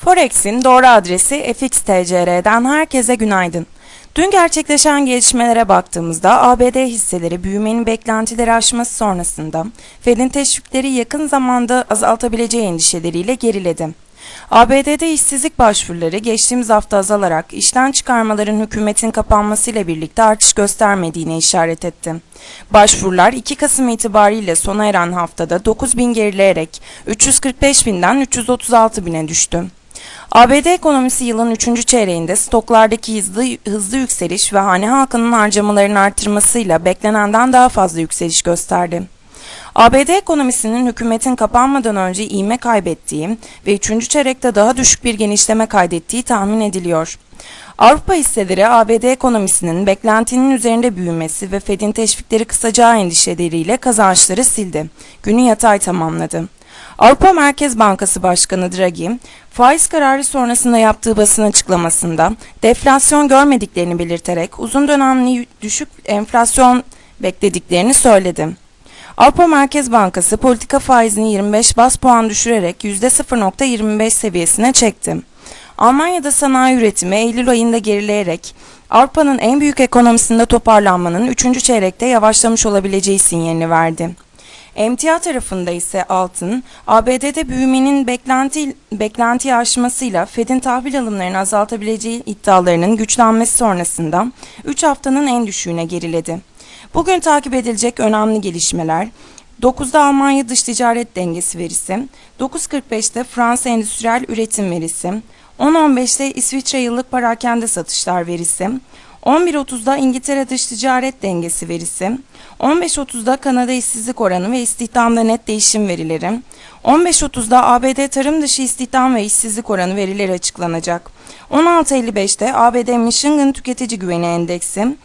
Forex'in doğru adresi FXTCR'den herkese günaydın. Dün gerçekleşen gelişmelere baktığımızda ABD hisseleri büyümenin beklentileri aşması sonrasında Fed'in teşvikleri yakın zamanda azaltabileceği endişeleriyle geriledi. ABD'de işsizlik başvuruları geçtiğimiz hafta azalarak işten çıkarmaların hükümetin kapanmasıyla birlikte artış göstermediğine işaret etti. Başvurular 2 Kasım itibariyle sona eren haftada 9 bin gerileyerek 345 binden 336 bine düştü. ABD ekonomisi yılın 3. çeyreğinde stoklardaki hızlı, hızlı yükseliş ve hane halkının harcamalarını artırmasıyla beklenenden daha fazla yükseliş gösterdi. ABD ekonomisinin hükümetin kapanmadan önce iğme kaybettiği ve 3. çeyrekte daha düşük bir genişleme kaydettiği tahmin ediliyor. Avrupa hisseleri ABD ekonomisinin beklentinin üzerinde büyümesi ve Fed'in teşvikleri kısacağı endişeleriyle kazançları sildi. Günü yatay tamamladı. Avrupa Merkez Bankası Başkanı Draghi, faiz kararı sonrasında yaptığı basın açıklamasında deflasyon görmediklerini belirterek uzun dönemli düşük enflasyon beklediklerini söyledi. Avrupa Merkez Bankası politika faizini 25 bas puan düşürerek %0.25 seviyesine çekti. Almanya'da sanayi üretimi Eylül ayında gerileyerek Avrupa'nın en büyük ekonomisinde toparlanmanın 3. çeyrekte yavaşlamış olabileceği sinyalini verdi. Emtia tarafında ise altın, ABD'de büyümenin beklenti, beklentiyi aşmasıyla Fed'in tahvil alımlarını azaltabileceği iddialarının güçlenmesi sonrasında 3 haftanın en düşüğüne geriledi. Bugün takip edilecek önemli gelişmeler, 9'da Almanya dış ticaret dengesi verisi, 9.45'te Fransa endüstriyel üretim verisi, 10.15'te İsviçre yıllık parakende satışlar verisi, 11.30'da İngiltere dış ticaret dengesi verisi, 15.30'da Kanada işsizlik oranı ve istihdamda net değişim verileri, 15.30'da ABD tarım dışı istihdam ve işsizlik oranı verileri açıklanacak. 16.55'te ABD Michigan Tüketici Güveni Endeksi,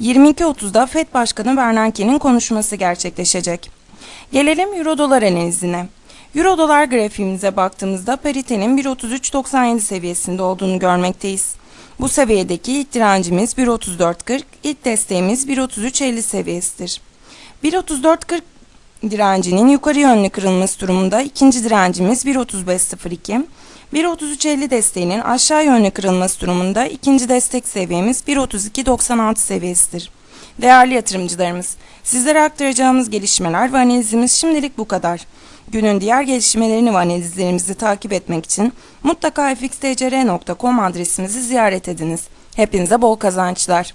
22.30'da FED Başkanı Bernanke'nin konuşması gerçekleşecek. Gelelim Euro dolar analizine. Euro dolar grafiğimize baktığımızda paritenin 1.33.97 seviyesinde olduğunu görmekteyiz. Bu seviyedeki ilk direncimiz 1.34.40, ilk desteğimiz 1.33.50 seviyesidir. 1.34.40 direncinin yukarı yönlü kırılması durumunda ikinci direncimiz 1.35.02, 1.33.50 desteğinin aşağı yönlü kırılması durumunda ikinci destek seviyemiz 1.32.96 seviyesidir. Değerli yatırımcılarımız, sizlere aktaracağımız gelişmeler ve analizimiz şimdilik bu kadar. Günün diğer gelişmelerini ve analizlerimizi takip etmek için mutlaka fxtcr.com adresimizi ziyaret ediniz. Hepinize bol kazançlar.